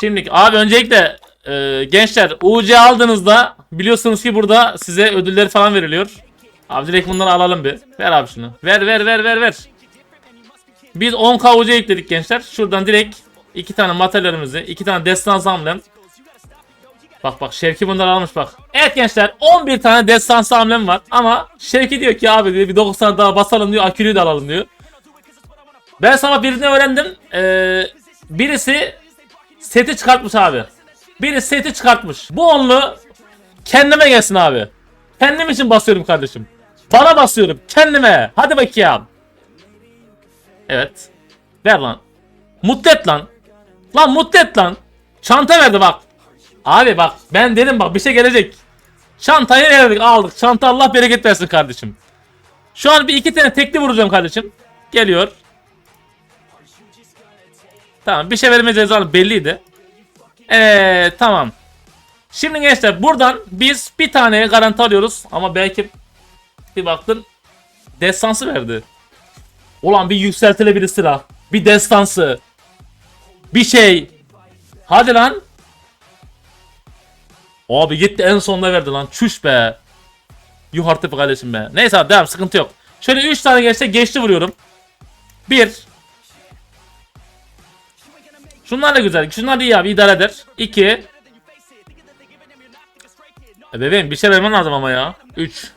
Şimdi abi öncelikle e, gençler UC aldığınızda biliyorsunuz ki burada size ödüller falan veriliyor. Abi direkt bunları alalım bir. Ver abi şunu. Ver ver ver ver ver. Biz 10k UC yükledik gençler. Şuradan direkt iki tane materyalimizi, iki tane destans hamlem. Bak bak Şevki bunları almış bak. Evet gençler 11 tane destans hamlem var ama Şevki diyor ki abi diyor bir 9 tane daha basalım diyor akülü de alalım diyor. Ben sana birini öğrendim. Ee, birisi seti çıkartmış abi. Biri seti çıkartmış. Bu onlu kendime gelsin abi. Kendim için basıyorum kardeşim. Bana basıyorum kendime. Hadi bakayım. Evet. Ver lan. Mutlu et lan. Lan mutlu et lan. Çanta verdi bak. Abi bak ben dedim bak bir şey gelecek. Çantayı verdik aldık. Çanta Allah bereket versin kardeşim. Şu an bir iki tane tekli vuracağım kardeşim. Geliyor. Tamam bir şey vermeyeceğiz zaten belliydi. Evet tamam. Şimdi gençler buradan biz bir tane garanti alıyoruz. Ama belki bir baktın destansı verdi. Ulan bir yükseltilebilir silah. Bir destansı. Bir şey. Hadi lan. Abi gitti en sonunda verdi lan. Çüş be. Yuh artık kardeşim be. Neyse abi devam sıkıntı yok. Şöyle 3 tane geçse geçti vuruyorum. 1 Şunlar da güzel. Şunlar da iyi abi idare eder. 2 e bebeğim bir şey vermen lazım ama ya. 3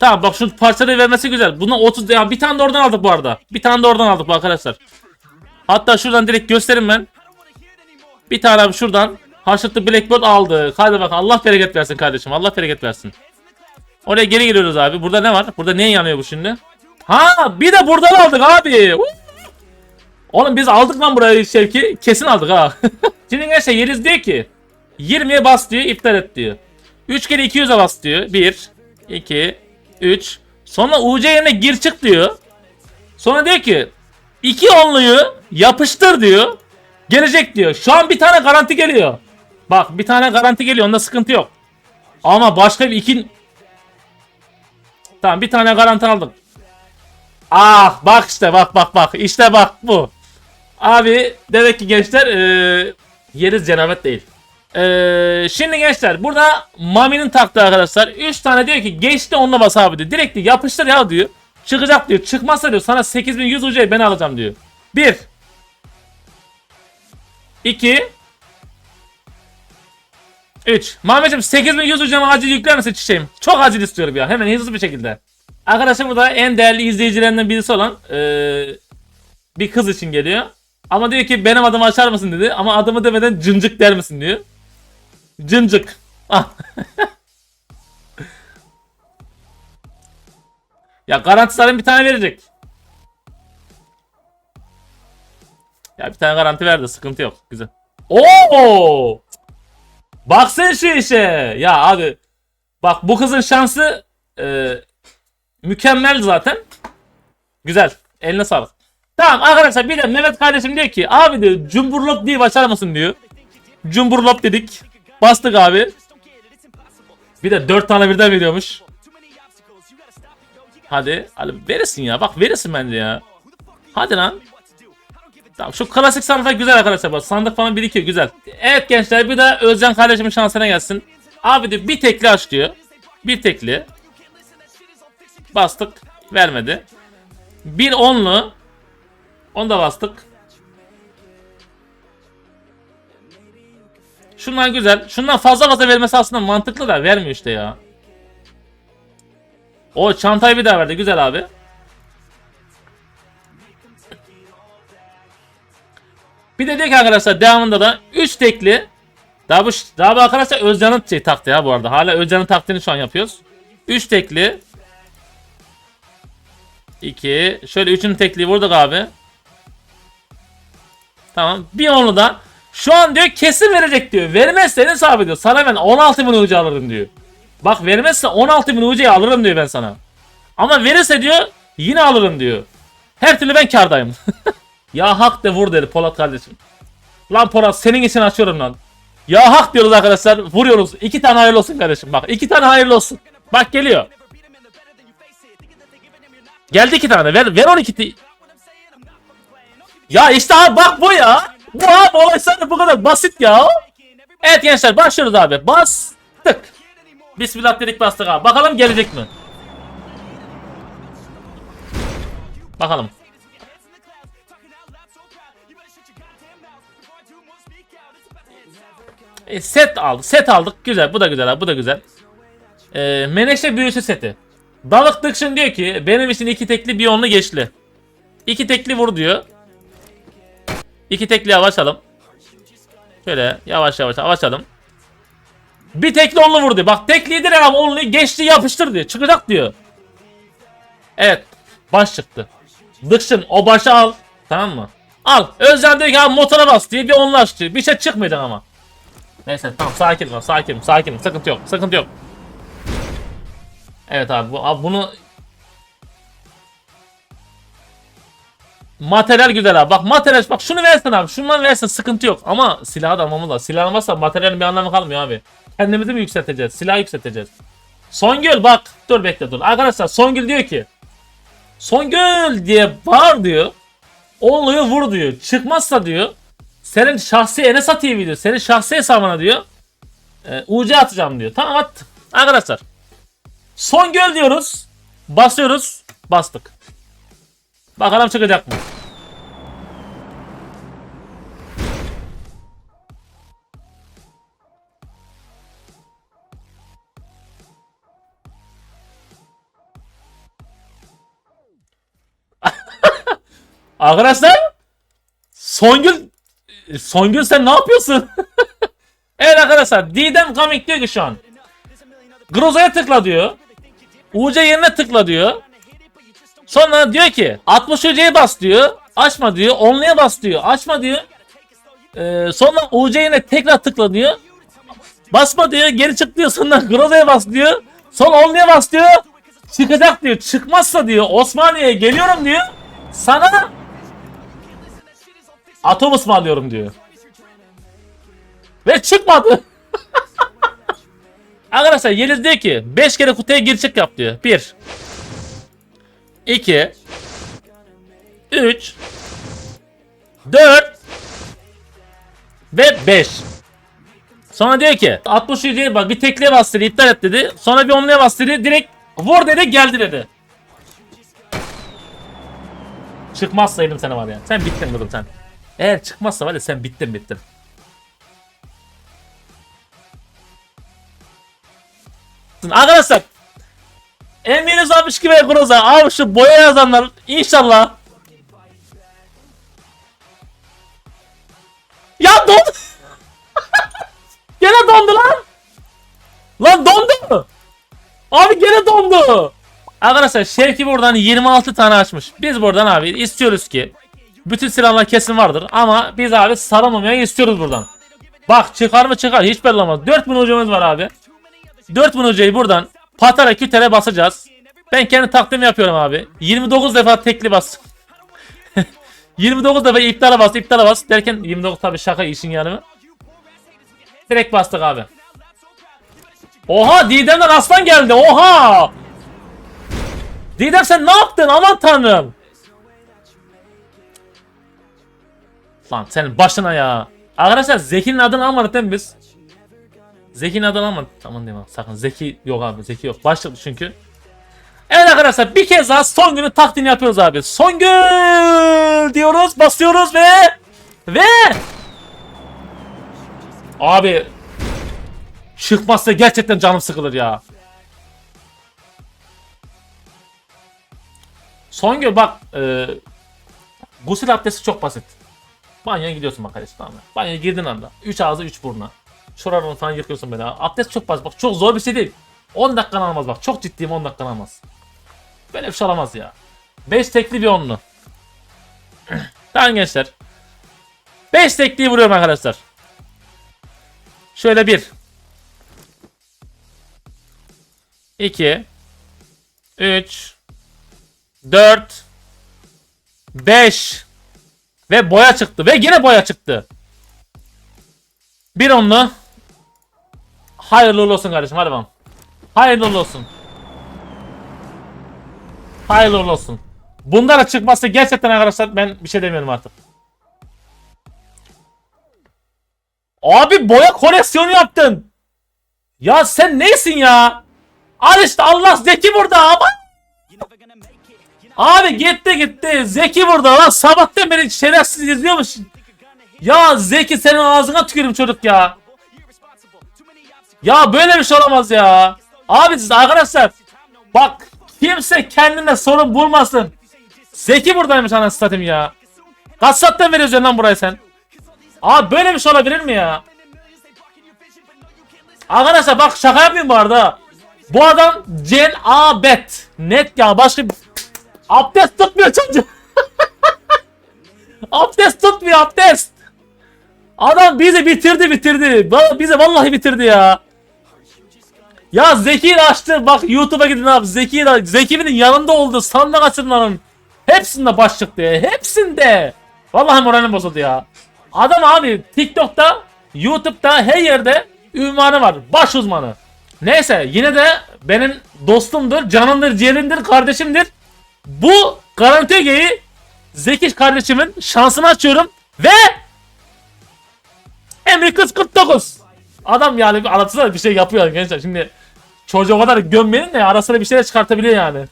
Tamam bak şu parçaları vermesi güzel. Buna 30 ya bir tane de oradan aldık bu arada. Bir tane de oradan aldık bu arkadaşlar. Hatta şuradan direkt göstereyim ben. Bir tane abi şuradan haşırtlı Blackbird aldık. Hadi bak Allah bereket versin kardeşim. Allah bereket versin. Oraya geri geliyoruz abi. Burada ne var? Burada ne yanıyor bu şimdi? Ha bir de buradan aldık abi. Uh! Oğlum biz aldık lan burayı Şevki. Kesin aldık ha. Şimdi gençler Yeliz diyor ki 20'ye bas diyor iptal et diyor. 3 kere 200'e bas diyor. 1, 2, 3. Sonra UC yerine gir çık diyor. Sonra diyor ki 2 onluyu yapıştır diyor. Gelecek diyor. Şu an bir tane garanti geliyor. Bak bir tane garanti geliyor onda sıkıntı yok. Ama başka bir iki... Tamam bir tane garanti aldık. Ah bak işte bak bak bak işte bak bu. Abi demek ki gençler eee yeriz cenabet değil. Eee şimdi gençler burada Mami'nin taktığı arkadaşlar 3 tane diyor ki geçti onunla bas abi diyor. Direkt diyor, yapıştır ya diyor. Çıkacak diyor. Çıkmazsa diyor sana 8100 UC'yi ben alacağım diyor. 1 2 3 Mami'cim 8100 UC'mi acil yükler misin çiçeğim? Çok acil istiyorum ya. Hemen hızlı bir şekilde. Arkadaşlar burada en değerli izleyicilerinden birisi olan eee, bir kız için geliyor. Ama diyor ki benim adımı açar mısın dedi. Ama adımı demeden cıncık der misin diyor. Cıncık. Ah. ya garantilerin bir tane verecek. Ya bir tane garanti verdi sıkıntı yok. Güzel. Oo! Bak sen şu işe. Ya abi. Bak bu kızın şansı e, mükemmel zaten. Güzel. Eline sağlık. Tamam arkadaşlar bir de Mehmet kardeşim diyor ki abi diyor cumburlop diye açar mısın diyor. Cumburlop dedik. Bastık abi. Bir de 4 tane birden veriyormuş. Hadi. Hadi verirsin ya. Bak verirsin bence ya. Hadi lan. Tamam şu klasik sandık güzel arkadaşlar bak. Sandık falan birikiyor güzel. Evet gençler bir de Özcan kardeşimin şansına gelsin. Abi diyor bir tekli aç diyor. Bir tekli. Bastık. Vermedi. Bir onlu. Onu da bastık. Şunlar güzel. Şundan fazla fazla vermesi aslında mantıklı da vermiyor işte ya. O çantayı bir daha verdi. Güzel abi. Bir de diyor ki arkadaşlar devamında da 3 tekli. Daha bu daha bu arkadaşlar Özcan'ın şey taktı ya bu arada. Hala Özcan'ın taktığını şu an yapıyoruz. 3 tekli. 2. Şöyle 3'ün tekliği vurduk abi. Tamam. Bir onu da şu an diyor kesin verecek diyor. Vermezse ne ediyor. Sana ben 16 bin ucu alırım diyor. Bak vermezse 16 bin ucuyu alırım diyor ben sana. Ama verirse diyor yine alırım diyor. Her türlü ben kardayım. ya hak de vur dedi Polat kardeşim. Lan Polat senin için açıyorum lan. Ya hak diyoruz arkadaşlar vuruyoruz. İki tane hayırlı olsun kardeşim bak. iki tane hayırlı olsun. Bak geliyor. Geldi iki tane ver ver 12 ti- Ya işte abi bak bu ya. Bu abi olay sadece bu kadar basit ya. Evet gençler başlıyoruz abi. Bastık. Bismillah dedik bastık abi. Bakalım gelecek mi? Bakalım. E, set aldık. Set aldık. Güzel. Bu da güzel abi. Bu da güzel. E, Menekşe büyüsü seti. Balık Dıkşın diyor ki benim için iki tekli bir onlu geçli. İki tekli vur diyor. İki tekli yavaşalım. Şöyle yavaş yavaş yavaşalım. Bir tekli onlu vur diyor. Bak tekliyi direkt ama onluyu geçti yapıştır diyor. Çıkacak diyor. Evet. Baş çıktı. Dıkşın o başı al. Tamam mı? Al. Özcan diyor ki abi motora bas diye bir diyor. Bir şey çıkmayacak ama. Neyse tamam sakin ol sakin sakin sıkıntı yok sıkıntı yok. Evet abi, bu, abi bunu Materyal güzel abi. Bak materyal bak şunu versen abi. Şundan versen sıkıntı yok. Ama silahı da almamız lazım. Silah almazsa materyalin bir anlamı kalmıyor abi. Kendimizi mi yükselteceğiz? Silah yükselteceğiz. Songül bak. Dur bekle dur. Arkadaşlar Songül diyor ki. Songül diye bağır diyor. Onluyu vur diyor. Çıkmazsa diyor. Senin şahsi Enes TV diyor. Senin şahsi hesabına diyor. E, UC atacağım diyor. Tamam at. Arkadaşlar. Songül diyoruz. Basıyoruz. Bastık. Bakalım çıkacak mı? Arkadaşlar Songül Songül sen ne yapıyorsun? evet arkadaşlar Didem Comic diyor ki şu an Groza'ya tıkla diyor UC yerine tıkla diyor Sonra diyor ki 60 UC'ye bas diyor. Açma diyor. Onluya bas diyor. Açma diyor. Ee, sonra UC'ye tekrar tıkla diyor. Basma diyor. Geri çık diyor. Sonra Groza'ya bas diyor. Sonra onluya bas diyor. Çıkacak diyor. Çıkmazsa diyor. Osmaniye'ye geliyorum diyor. Sana atom ısmarlıyorum diyor. Ve çıkmadı. Arkadaşlar Yeliz diyor ki 5 kere kutuya gir çık yap diyor. 1 2 3 4 ve 5 Sonra diyor ki 60 yüzeye bak bir tekliğe bas dedi iptal et dedi. Sonra bir onluya bas dedi direkt vur dedi geldi dedi. Çıkmaz saydım seni var ya. Sen bittin kızım sen. Eğer çıkmazsa var ya sen bittin bittin. Arkadaşlar Eminiz 62 ve Groza. Abi şu boya yazanlar inşallah. Ya dondu. gene dondu lan. Lan dondu. Abi gene dondu. Arkadaşlar Şevki buradan 26 tane açmış. Biz buradan abi istiyoruz ki bütün silahlar kesin vardır ama biz abi saramamayı istiyoruz buradan. Bak çıkar mı çıkar hiç belli olmaz. 4000 hocamız var abi. 4000 hocayı buradan patara kütere basacağız. Ben kendi takdim yapıyorum abi. 29 defa tekli bas. 29 defa iptala bas, iptala bas derken 29 tabi şaka işin yanı. Direkt bastık abi. Oha Didem'den aslan geldi. Oha! Didem sen ne yaptın? Aman tanrım. Lan senin başına ya. Arkadaşlar Zeki'nin adını almadık değil mi biz? Zeki'nin adını almadık. Tamam deme sakın. Zeki yok abi. Zeki yok. Başladı çünkü. Evet arkadaşlar bir kez daha son günün taktiğini yapıyoruz abi. Son gün diyoruz. Basıyoruz ve ve Abi çıkmazsa gerçekten canım sıkılır ya. Son gün bak e, gusül abdesti çok basit. Banyoya gidiyorsun bak kardeşim tamam mı? Banyoya girdin anda. 3 ağzı 3 buruna. Şuralarını falan yıkıyorsun böyle. Abdest çok basit. Bak çok zor bir şey değil. 10 dakikan almaz bak. Çok ciddiyim 10 dakikan almaz. Böyle bir şey olamaz ya. 5 tekli bir onlu. tamam gençler. 5 tekliyi vuruyorum arkadaşlar. Şöyle 1 2 3 4 5 ve boya çıktı ve yine boya çıktı. Bir onlu. Hayırlı olsun kardeşim hadi bakalım. Hayırlı olsun. Hayırlı olsun. Bunlara çıkmazsa gerçekten arkadaşlar ben bir şey demiyorum artık. Abi boya koleksiyonu yaptın. Ya sen neysin ya? Al işte Allah Zeki burada ama. Abi gitti gitti. Zeki burada lan sabahtan beri şerefsiz izliyormuş. Ya Zeki senin ağzına tükürüm çocuk ya. Ya böyle bir şey olamaz ya. Abi siz arkadaşlar bak kimse kendine sorun bulmasın. Zeki buradaymış anasını satayım ya. Kaç saatten veriyorsun lan burayı sen? Abi böyle bir şey olabilir mi ya? Arkadaşlar bak şaka yapmayayım bu arada. Bu adam Cen Abet. Net ya başka. Abdest tutmuyor çocuk. abdest tutmuyor abdest. Adam bizi bitirdi bitirdi. Bizi vallahi bitirdi ya. Ya Zeki ile açtı. Bak YouTube'a gidin abi. Zeki ile Zeki'nin yanında oldu. Sandık açılmanın. Hepsinde baş çıktı ya. Hepsinde. Vallahi moralim bozuldu ya. Adam abi TikTok'ta, YouTube'da her yerde ünvanı var. Baş uzmanı. Neyse yine de benim dostumdur, canımdır, ciğerimdir, kardeşimdir. Bu Garanti Öge'yi Zeki kardeşimin şansını açıyorum ve Emre Kız 49. Adam yani sırada bir şey yapıyor gençler. Şimdi çocuğu o kadar gömmeyin de ara bir şeyler çıkartabiliyor yani.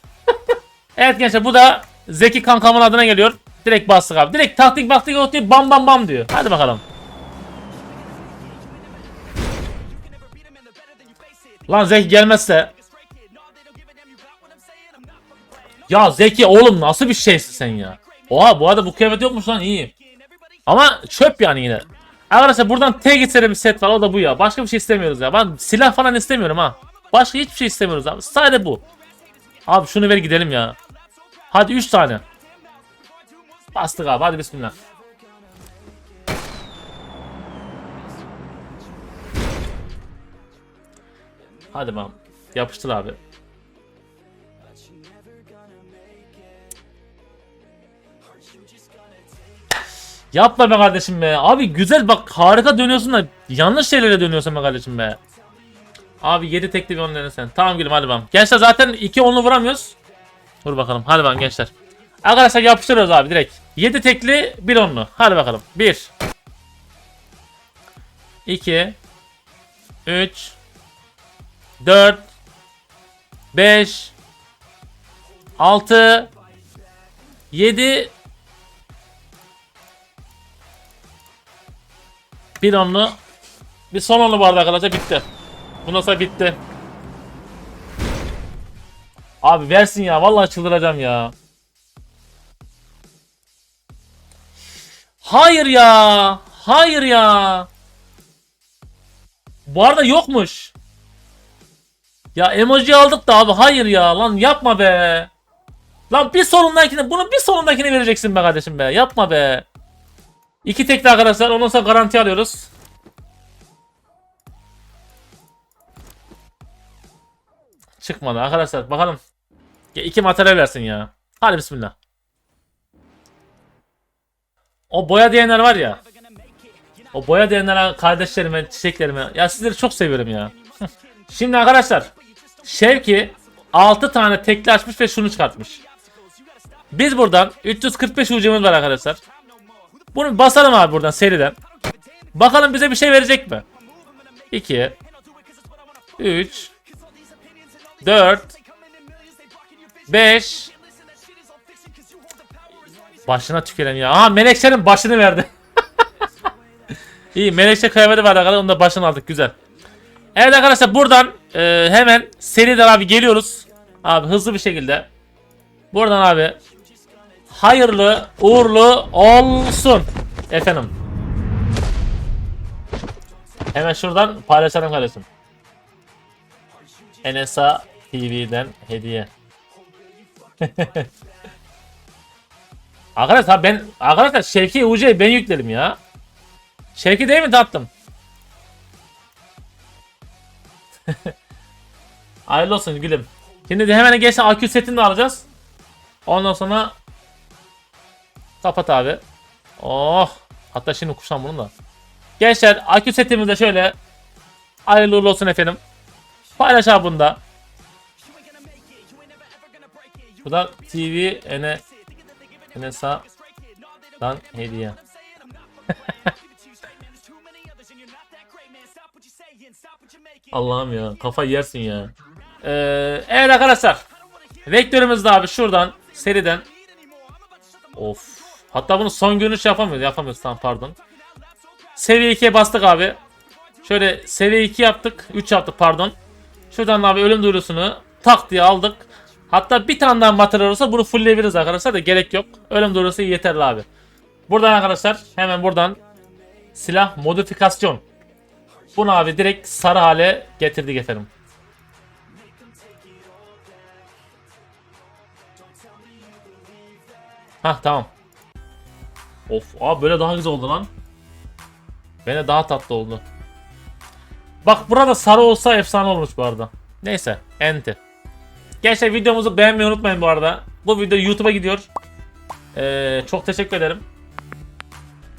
evet gençler bu da Zeki kankamın adına geliyor. Direkt bastık abi. Direkt taktik baktık diye bam bam bam diyor. Hadi bakalım. Lan Zeki gelmezse. Ya Zeki oğlum nasıl bir şeysin sen ya? Oha bu arada bu kıyafet yokmuş lan iyi. Ama çöp yani yine. Arkadaşlar buradan tek bir set var o da bu ya. Başka bir şey istemiyoruz ya. Ben silah falan istemiyorum ha. Başka hiçbir şey istemiyoruz abi. Sadece bu. Abi şunu ver gidelim ya. Hadi 3 tane. Bastık abi hadi bismillah. Hadi bakalım. Yapıştır abi. Yapma be kardeşim be. Abi güzel bak harika dönüyorsun da yanlış şeylere dönüyorsun be kardeşim be. Abi 7 tekli bir onu denesen. Tamam gülüm hadi bakalım. Gençler zaten 2 onlu vuramıyoruz. Dur bakalım hadi bakalım gençler. Arkadaşlar yapıştırıyoruz abi direkt. 7 tekli bir onlu. Hadi bakalım. 1 2 3 4 5 6 7 Bir onlu. Bir son onlu vardı arkadaşlar bitti. Bundan sonra bitti. Abi versin ya vallahi çıldıracağım ya. Hayır ya. Hayır ya. Bu arada yokmuş. Ya emoji aldık da abi hayır ya lan yapma be. Lan bir sonundakine bunu bir sonundakine vereceksin be kardeşim be. Yapma be. İki tekli arkadaşlar. Ondan sonra garanti alıyoruz. Çıkmadı arkadaşlar. Bakalım. Ya iki materyal versin ya. Hadi bismillah. O boya diyenler var ya. O boya diyenler kardeşlerime, çiçeklerime. Ya sizleri çok seviyorum ya. Şimdi arkadaşlar. Şevki 6 tane tekli açmış ve şunu çıkartmış. Biz buradan 345 ucumuz var arkadaşlar. Bunu basalım abi buradan seriden. Bakalım bize bir şey verecek mi? 2 3 4 5 Başına tüküren ya. Aha Melekşe'nin başını verdi. İyi Melekşe kıyafeti var arkadaşlar. Onu da başını aldık. Güzel. Evet arkadaşlar buradan e, hemen seriden abi geliyoruz. Abi hızlı bir şekilde. Buradan abi hayırlı uğurlu olsun. Efendim. Hemen şuradan paylaşalım kardeşim. NSA TV'den hediye. arkadaşlar ben arkadaşlar Şevki UC'yi ben yükledim ya. Şevki değil mi tatlım? Hayırlı olsun gülüm. Şimdi de hemen geçen akü setini de alacağız. Ondan sonra kapat abi. Oh. Hatta şimdi kuşan bunu da. Gençler akü setimiz de şöyle. Hayırlı olsun efendim. Paylaş abi bunda. Bu da TV ene NSA'dan hediye. Allah'ım ya kafayı yersin ya. Ee, evet arkadaşlar. Vektörümüz de abi şuradan seriden. Of. Hatta bunu son görünüş yapamıyoruz. Yapamıyoruz tamam pardon. Seviye 2'ye bastık abi. Şöyle seviye 2 yaptık. 3 yaptık pardon. Şuradan abi ölüm duyurusunu tak diye aldık. Hatta bir tane daha materyal olsa bunu fullleyebiliriz arkadaşlar da gerek yok. Ölüm duyurusu yeterli abi. Buradan arkadaşlar hemen buradan silah modifikasyon. Bunu abi direkt sarı hale getirdik efendim. Hah tamam. Of abi böyle daha güzel oldu lan. Bana daha tatlı oldu. Bak burada sarı olsa efsane olmuş bu arada. Neyse enti. Gençler videomuzu beğenmeyi unutmayın bu arada. Bu video YouTube'a gidiyor. Ee, çok teşekkür ederim.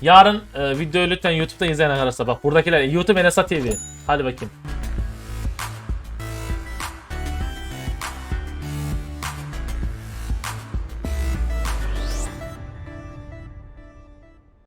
Yarın e, videoyu lütfen YouTube'da izleyin arkadaşlar. Bak buradakiler YouTube Enesa TV. Hadi bakayım.